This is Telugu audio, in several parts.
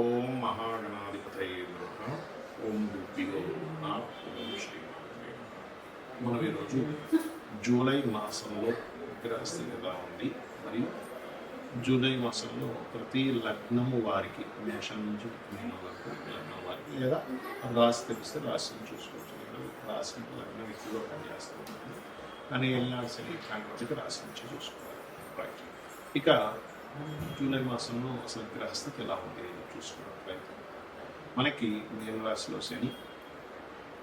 ఓం మహాగణాధిపతయ నమః. ఓం గురుభ్యో నా ఓం శ్రీ మనం ఈరోజు జూలై మాసంలో గ్రహస్థితి ఎలా ఉంది మరియు జూలై మాసంలో ప్రతి లగ్నము వారికి మేషం నుంచి మీనం వరకు లగ్నం వారికి లేదా రాశి తెలిస్తే రాశిని చూసుకోవచ్చు లేదా రాశి లగ్నం ఎక్కువగా పనిచేస్తూ ఉంటుంది. కానీ వెళ్ళినా సరే ఇట్లాంటి రాశి నుంచి చూసుకోవాలి. రైట్ ఇక జూలై మాసంలో అసలు గ్రహస్థితి ఎలా ఉంది చూసుకున్నట్లయితే మనకి మేలరాశిలో శని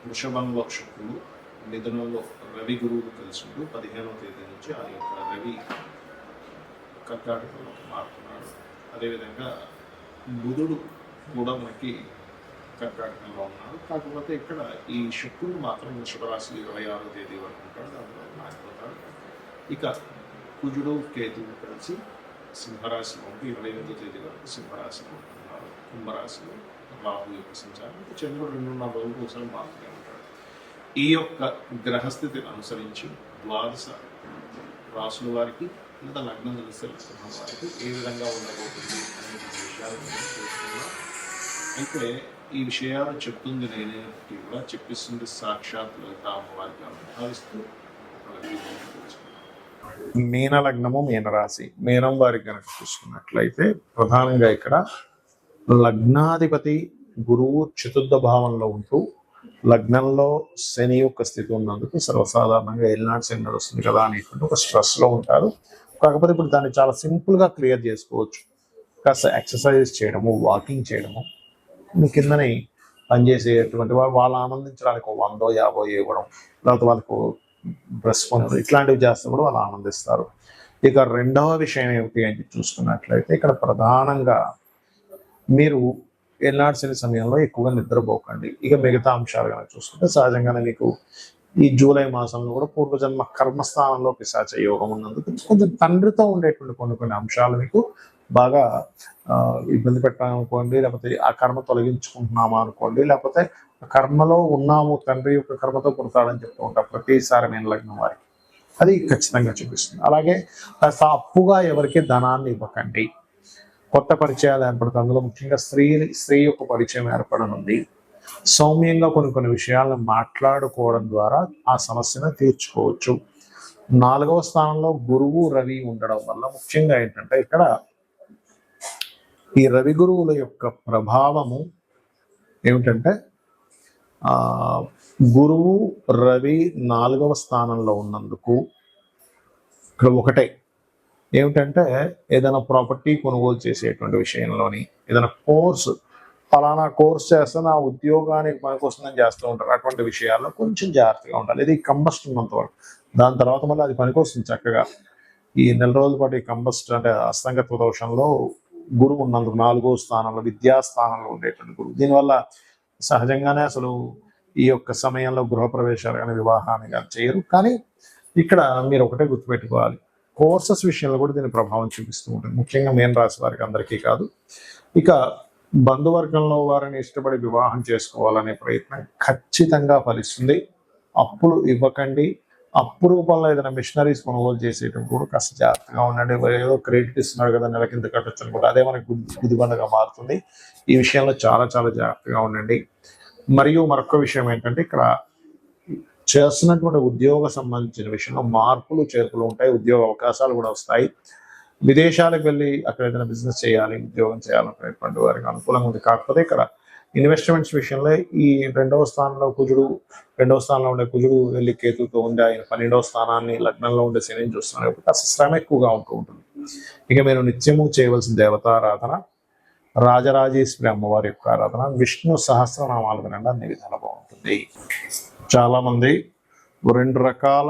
వృషభంలో శుక్రుడు మిథునంలో రవి గురువులు కలిసి ఉంటూ పదిహేనవ తేదీ నుంచి ఆ యొక్క రవి కర్కాటకంలోకి మారుతున్నాడు. అదేవిధంగా బుధుడు కూడా మనకి కర్కాటకంలో ఉన్నాడు. కాకపోతే ఇక్కడ ఈ శుక్రుడు మాత్రం వృషభరాశి ఇరవై ఆరో తేదీ వరకు ఉంటాడు. దాంట్లో మారిపోతాడు ఇక కుజుడు కేతువు కలిసి సింహరాశిలో ఉంటూ ఇరవై ఎనిమిదో తేదీ వరకు సింహరాశిలో ఉంటున్నారు కుంభరాశిలో రాహు యొక్క సంచారం చంద్రుడు రెండున్నర రోజులు ఒకసారి మారుతూనే ఉంటాడు. ఈ యొక్క గ్రహస్థితిని అనుసరించి ద్వాదశ రాసుల వారికి లేదా లగ్నం తెలిస్తే లక్షణం వారికి ఏ విధంగా ఉండబోతుంది అనే విషయాలు చూస్తున్నాం అయితే ఈ విషయాలు చెప్తుంది నేనేటికి కూడా చెప్పిస్తుంది సాక్షాత్ లలిత అమ్మవారికి భావిస్తూ మీన లగ్నము మీనరాశి మీనం వారికి కనుక చూసుకున్నట్లయితే ప్రధానంగా ఇక్కడ లగ్నాధిపతి గురువు చతుర్థ భావంలో ఉంటూ లగ్నంలో శని యొక్క స్థితి ఉన్నందుకు సర్వసాధారణంగా ఎల్నాడు శని నడుస్తుంది కదా అనేటువంటి ఒక స్ట్రెస్లో ఉంటారు. కాకపోతే ఇప్పుడు దాన్ని చాలా సింపుల్గా క్లియర్ చేసుకోవచ్చు. కాస్త ఎక్సర్సైజ్ చేయడము వాకింగ్ చేయడము మీ కిందని పనిచేసేటువంటి వాళ్ళు వాళ్ళు ఆనందించడానికి ఒక వందో యాభో ఇవ్వడం లేకపోతే వాళ్ళకు రెస్పాన్స్ ఇట్లాంటివి చేస్తే కూడా వాళ్ళు ఆనందిస్తారు. ఇక రెండవ విషయం ఏమిటి అని చూసుకున్నట్లయితే ఇక్కడ ప్రధానంగా మీరు ఎల్లాడ్సిన సమయంలో ఎక్కువగా నిద్రపోకండి. ఇక మిగతా అంశాలు కనుక చూసుకుంటే సహజంగానే మీకు ఈ జూలై మాసంలో కూడా పూర్వజన్మ కర్మస్థానంలో పిశాచ యోగం ఉన్నందుకు కొంచెం తండ్రితో ఉండేటువంటి కొన్ని కొన్ని అంశాలు మీకు బాగా ఇబ్బంది పెట్టామనుకోండి లేకపోతే ఆ కర్మ తొలగించుకుంటున్నామా అనుకోండి లేకపోతే కర్మలో ఉన్నాము తండ్రి యొక్క కర్మతో పుడతాడని చెప్తూ ఉంటారు ప్రతిసారి నేను లగ్నం వారికి. అది ఖచ్చితంగా చూపిస్తుంది. అలాగే కాస్త అప్పుగా ఎవరికి ధనాన్ని ఇవ్వకండి. కొత్త పరిచయాలు ఏర్పడుతుంది. అందులో ముఖ్యంగా స్త్రీ స్త్రీ యొక్క పరిచయం ఏర్పడనుంది. సౌమ్యంగా కొన్ని కొన్ని విషయాలను మాట్లాడుకోవడం ద్వారా ఆ సమస్యను తీర్చుకోవచ్చు. నాలుగవ స్థానంలో గురువు రవి ఉండడం వల్ల ముఖ్యంగా ఏంటంటే ఇక్కడ ఈ రవి గురువుల యొక్క ప్రభావము ఏమిటంటే ఆ గురువు రవి నాలుగవ స్థానంలో ఉన్నందుకు ఇక్కడ ఒకటే. ఏమిటంటే ఏదైనా ప్రాపర్టీ కొనుగోలు చేసేటువంటి విషయంలోని ఏదైనా కోర్స్ ఫలానా కోర్స్ చేస్తే నా ఉద్యోగానికి పనికొస్తుందని చేస్తూ ఉంటారు. అటువంటి విషయాల్లో కొంచెం జాగ్రత్తగా ఉండాలి. ఇది కంబస్ట్ ఉన్నంత వరకు దాని తర్వాత మళ్ళీ అది పనికొస్తుంది చక్కగా. ఈ నెల రోజుల పాటు ఈ కంబస్ట్ అంటే అస్తంగత్వ దోషంలో గురువు ఉన్నందుకు నాలుగో స్థానంలో విద్యా స్థానంలో ఉండేటువంటి గురువు. దీనివల్ల సహజంగానే అసలు ఈ యొక్క సమయంలో గృహప్రవేశాలు కానీ వివాహాన్ని కానీ చేయరు. కానీ ఇక్కడ మీరు ఒకటే గుర్తుపెట్టుకోవాలి. కోర్సెస్ విషయంలో కూడా దీని ప్రభావం చూపిస్తూ ఉంటుంది. ముఖ్యంగా మేన్ రాశి వారికి అందరికీ కాదు. ఇక బంధువర్గంలో వారిని ఇష్టపడి వివాహం చేసుకోవాలనే ప్రయత్నం ఖచ్చితంగా ఫలిస్తుంది. అప్పులు ఇవ్వకండి. అప్పు రూపంలో ఏదైనా మిషనరీస్ కొనుగోలు చేసేటప్పుడు కూడా కాస్త జాగ్రత్తగా ఉండండి. ఏదో క్రెడిట్ ఇస్తున్నాడు కదా నెల కింద కట్టొచ్చు అనుకుంటే అదే మనకి గుదిబండగా మారుతుంది. ఈ విషయంలో చాలా చాలా జాగ్రత్తగా ఉండండి. మరియు మరొక విషయం ఏంటంటే ఇక్కడ చేస్తున్నటువంటి ఉద్యోగ సంబంధించిన విషయంలో మార్పులు చేర్పులు ఉంటాయి. ఉద్యోగ అవకాశాలు కూడా వస్తాయి. విదేశాలకు వెళ్ళి అక్కడ ఏదైనా బిజినెస్ చేయాలి ఉద్యోగం చేయాలనుకునేటువంటి వారికి అనుకూలంగా ఉంది. కాకపోతే ఇక్కడ ఇన్వెస్ట్మెంట్స్ విషయంలో ఈ రెండవ స్థానంలో కుజుడు రెండవ స్థానంలో ఉండే కుజుడు వెళ్ళి కేతుతో ఉండే ఆయన పన్నెండవ స్థానాన్ని లగ్నంలో ఉండే శని చూస్తున్నాడు కాబట్టి కాస్త శ్రమ ఎక్కువగా ఉంటూ ఉంటుంది. ఇక మీరు నిత్యము చేయవలసిన దేవతారాధన రాజరాజేశ్వరి అమ్మవారి యొక్క ఆరాధన విష్ణు సహస్రనామాలు వినండి అన్ని విధాలు బాగుంటుంది. చాలామంది రెండు రకాల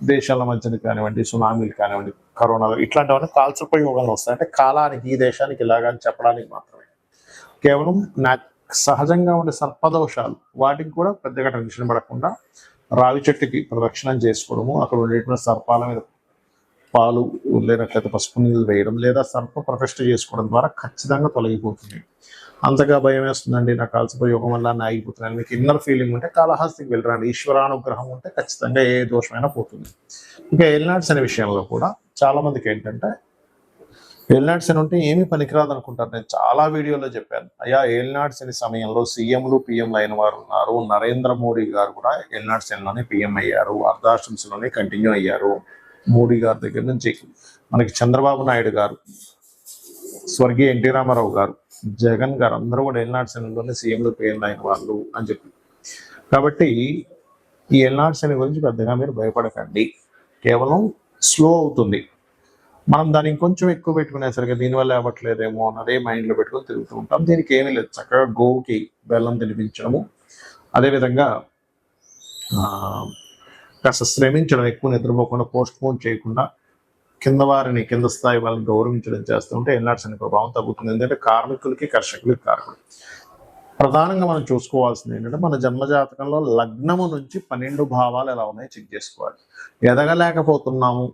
దేశాల మధ్యన కానివ్వండి సునామీలు కానివ్వండి కరోనా ఇట్లాంటివన్నీ కాల్చపోయి యోగాలు వస్తాయి. అంటే కాలానికి ఈ దేశానికి ఇలాగా అని చెప్పడానికి మాత్రమే. కేవలం నా సహజంగా ఉండే సర్పదోషాలు వాటికి కూడా పెద్దగా టెన్షన్ పడకుండా రావి చెట్టుకి ప్రదక్షిణం చేసుకోవడము అక్కడ ఉండేటువంటి సర్పాల మీద పాలు లేనట్లయితే పసుపు నీళ్ళు వేయడం లేదా సర్ప ప్రతిష్ట చేసుకోవడం ద్వారా ఖచ్చితంగా తొలగిపోతుంది. అంతగా భయం వేస్తుందండి నాకు కాల్సిపోయి యోగం వల్ల నా ఆగిపోతున్నాను మీకు ఇన్నర్ ఫీలింగ్ ఉంటే కాళహస్తికి వెళ్ళరండి. ఈశ్వరానుగ్రహం ఉంటే ఖచ్చితంగా ఏ దోషమైనా పోతుంది. ఇంకా ఎల్నాడ్స్ అనే విషయంలో కూడా చాలా మందికి ఏంటంటే ఎల్నాడ్స్ అని ఉంటే ఏమీ పనికిరాదు అనుకుంటారు. నేను చాలా వీడియోలో చెప్పాను. అయ్యా ఎల్నాడ్స్ అనే సమయంలో సీఎంలు పిఎంలు అయిన వారు ఉన్నారు. నరేంద్ర మోడీ గారు కూడా ఎల్నాడ్స్ ఎన్లోనే పిఎం అయ్యారు. అర్ధాశ్రమ్స్లోనే కంటిన్యూ అయ్యారు. మోడీ గారి దగ్గర నుంచి మనకి చంద్రబాబు నాయుడు గారు స్వర్గీయ ఎన్టీ రామారావు గారు జగన్ గారు అందరూ కూడా ఎల్నాడు శనిలోనే సీఎంలు పేర్లు అయిన వాళ్ళు అని చెప్పి. కాబట్టి ఈ ఎల్నాడు శని గురించి పెద్దగా మీరు భయపడకండి. కేవలం స్లో అవుతుంది. మనం దాన్ని ఇంకొంచెం ఎక్కువ పెట్టుకునేసరికి దీనివల్ల అవ్వట్లేదేమో అని అదే మైండ్లో పెట్టుకొని తిరుగుతూ ఉంటాం. దీనికి ఏమీ లేదు. చక్కగా గోవుకి బెల్లం తినిపించడము. అదేవిధంగా కాస్త శ్రమించడం ఎక్కువ నిద్రపోకుండా పోస్ట్ పోన్ చేయకుండా కింద వారిని కింద స్థాయి వాళ్ళని గౌరవించడం చేస్తుంటే ఎల్నాడ్స్ అనే ప్రభావం తగ్గుతుంది. ఎందుకంటే కార్మికులకి కర్షకులకి కారణం. ప్రధానంగా మనం చూసుకోవాల్సింది ఏంటంటే మన జన్మజాతకంలో లగ్నము నుంచి పన్నెండు భావాలు ఎలా ఉన్నాయో చెక్ చేసుకోవాలి. ఎదగలేకపోతున్నాము.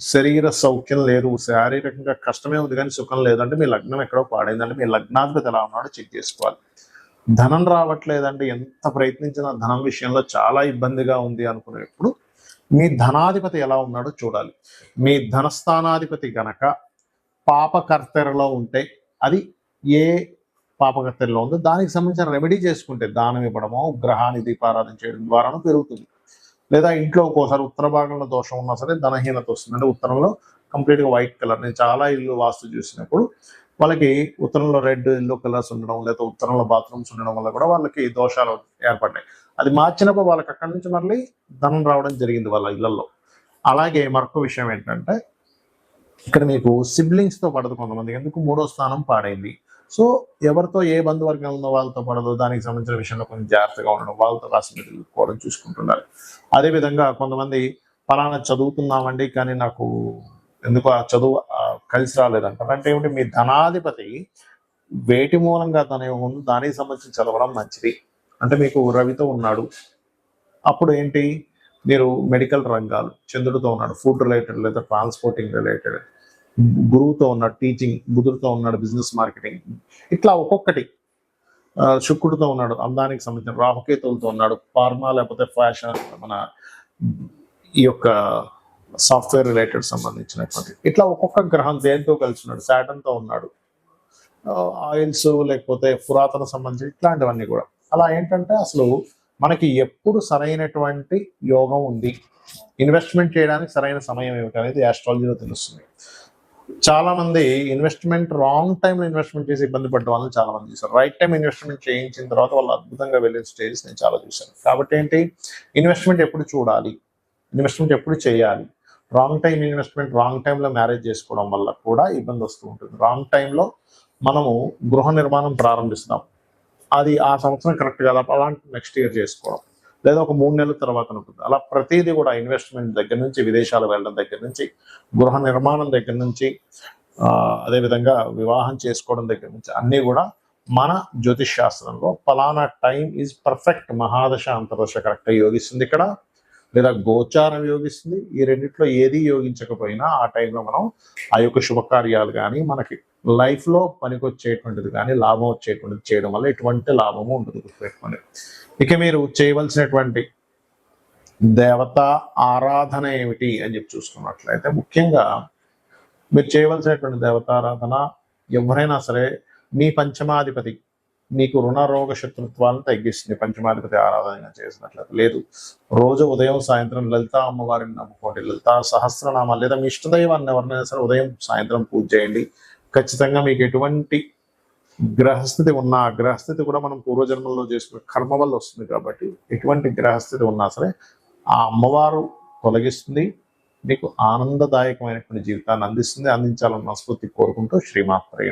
శరీర సౌఖ్యం లేదు. శారీరకంగా కష్టమే ఉంది కానీ సుఖం లేదంటే మీ లగ్నం ఎక్కడో పాడైందంటే మీ లగ్నాధిపతి ఎలా ఉన్నాడో చెక్ చేసుకోవాలి. ధనం రావట్లేదంటే ఎంత ప్రయత్నించినా ధనం విషయంలో చాలా ఇబ్బందిగా ఉంది అనుకునేప్పుడు మీ ధనాధిపతి ఎలా ఉన్నాడో చూడాలి. మీ ధనస్థానాధిపతి గనక పాపకర్తెరలో ఉంటే అది ఏ పాపకర్తెరలో ఉందో దానికి సంబంధించిన రెమెడీ చేసుకుంటే దానం ఇవ్వడమో గ్రహాన్ని దీపారాధన చేయడం ద్వారానూ పెరుగుతుంది. లేదా ఇంట్లో ఒక్కోసారి ఉత్తర భాగంలో దోషం ఉన్నా సరే ధనహీనత వస్తుంది అంటే ఉత్తరంలో కంప్లీట్గా వైట్ కలర్ నేను చాలా ఇల్లు వాస్తు చూసినప్పుడు వాళ్ళకి ఉత్తరంలో రెడ్ ఎల్లో కలర్స్ ఉండడం లేదా ఉత్తరంలో బాత్రూమ్స్ ఉండడం వల్ల కూడా వాళ్ళకి దోషాలు ఏర్పడ్డాయి. అది మార్చినప్పుడు వాళ్ళకి అక్కడి నుంచి మళ్ళీ ధనం రావడం జరిగింది వాళ్ళ ఇళ్ళలో అలాగే మరొక విషయం ఏంటంటే ఇక్కడ మీకు సిబ్లింగ్స్తో పడదు కొంతమంది ఎందుకు మూడో స్థానం పాడైంది? సో ఎవరితో ఏ బంధువర్గం ఉందో వాళ్ళతో పడదు దానికి సంబంధించిన విషయంలో కొంచెం జాగ్రత్తగా ఉండడం వాళ్ళతో రాసి తెలుసుకోవడం చూసుకుంటున్నారు. అదేవిధంగా కొంతమంది పలానా చదువుతున్నామండి కానీ నాకు ఎందుకు ఆ చదువు కలిసి రాలేదంటారు అంటే ఏమిటి? మీ ధనాధిపతి వేటి మూలంగా ధన ఉంది దానికి సంబంధించి చదవడం మంచిది. అంటే మీకు రవితో ఉన్నాడు. అప్పుడు ఏంటి? మీరు మెడికల్ రంగాలు చంద్రుడితో ఉన్నాడు ఫుడ్ రిలేటెడ్ లేదా ట్రాన్స్పోర్టింగ్ రిలేటెడ్ గురువుతో ఉన్నాడు టీచింగ్ బుధుడితో ఉన్నాడు బిజినెస్ మార్కెటింగ్ ఇట్లా ఒక్కొక్కటి. శుక్రుడితో ఉన్నాడు అందానికి సంబంధించిన రాహుకేతులతో ఉన్నాడు ఫార్మా లేకపోతే ఫ్యాషన్ మన ఈ యొక్క సాఫ్ట్వేర్ రిలేటెడ్ సంబంధించినటువంటి. ఇట్లా ఒక్కొక్క గ్రహం దేంతో కలిసి ఉన్నాడు? శాటన్తో ఉన్నాడు. ఆయిల్స్ లేకపోతే పురాతన సంబంధించి ఇట్లాంటివన్నీ కూడా. అలా ఏంటంటే అసలు మనకి ఎప్పుడు సరైనటువంటి యోగం ఉంది. ఇన్వెస్ట్మెంట్ చేయడానికి సరైన సమయం ఏమిటి అనేది ఆస్ట్రాలజీలో తెలుస్తుంది. చాలా మంది ఇన్వెస్ట్మెంట్ రాంగ్ టైంలో ఇన్వెస్ట్మెంట్ చేసి ఇబ్బంది పడ్డ వాళ్ళని చాలా మంది రైట్ టైం ఇన్వెస్ట్మెంట్ చేయించిన తర్వాత వాళ్ళు అద్భుతంగా వెళ్ళిన స్టేజెస్ నేను చాలా చూశాను. కాబట్టి ఏంటి? ఇన్వెస్ట్మెంట్ ఎప్పుడు చూడాలి? ఇన్వెస్ట్మెంట్ ఎప్పుడు చేయాలి? రాంగ్ టైం ఇన్వెస్ట్మెంట్ రాంగ్ టైంలో మ్యారేజ్ చేసుకోవడం వల్ల కూడా ఇబ్బంది వస్తూ ఉంటుంది. రాంగ్ టైంలో మనము గృహ నిర్మాణం ప్రారంభిస్తాం అది ఆ సంవత్సరం కరెక్ట్ కాదు. అలాంటి నెక్స్ట్ ఇయర్ చేసుకోవడం. లేదా ఒక మూడు నెలల తర్వాత ఉంటుంది అలా ప్రతిదీ కూడా ఇన్వెస్ట్మెంట్ దగ్గర నుంచి విదేశాలు వెళ్ళడం దగ్గర నుంచి గృహ నిర్మాణం దగ్గర నుంచి అదేవిధంగా వివాహం చేసుకోవడం దగ్గర నుంచి అన్నీ కూడా మన జ్యోతిష్ శాస్త్రంలో ఫలానా టైం ఈజ్ పర్ఫెక్ట్ మహాదశ అంతర్దశ కరెక్ట్గా యోగిస్తుంది ఇక్కడ. లేదా గోచారం యోగిస్తుంది. ఈ రెండిట్లో ఏది యోగించకపోయినా ఆ టైంలో మనం ఆ యొక్క శుభకార్యాలు కానీ మనకి లైఫ్లో పనికొచ్చేటువంటిది కానీ లాభం వచ్చేటువంటిది చేయడం వల్ల ఎటువంటి లాభము ఉండదు గుర్తుపెట్టుకోండి. ఇక మీరు చేయవలసినటువంటి దేవత ఆరాధన ఏమిటి అని చెప్పి చూసుకున్నట్లయితే ముఖ్యంగా మీరు చేయవలసినటువంటి దేవతారాధన ఎవరైనా సరే మీ పంచమాధిపతి మీకు రుణరోగ శత్రుత్వాలను తగ్గిస్తుంది. పంచమాధిపతి ఆరాధన చేసినట్లయితే. లేదు రోజు ఉదయం సాయంత్రం లలిత అమ్మవారిని నమ్ముకోండి. లలిత సహస్రనామాలు లేదా మీ ఇష్టదైవాన్ని ఎవరినైనా సరే ఉదయం సాయంత్రం పూజ చేయండి. ఖచ్చితంగా మీకు ఎటువంటి గ్రహస్థితి ఉన్నా ఆ గ్రహస్థితి కూడా మనం పూర్వజన్మల్లో చేసుకున్న కర్మ వల్ల వస్తుంది కాబట్టి ఎటువంటి గ్రహస్థితి ఉన్నా సరే ఆ అమ్మవారు తొలగిస్తుంది. మీకు ఆనందదాయకమైనటువంటి జీవితాన్ని అందిస్తుంది. అందించాలని మనస్ఫూర్తి కోరుకుంటూ శ్రీమాత్రే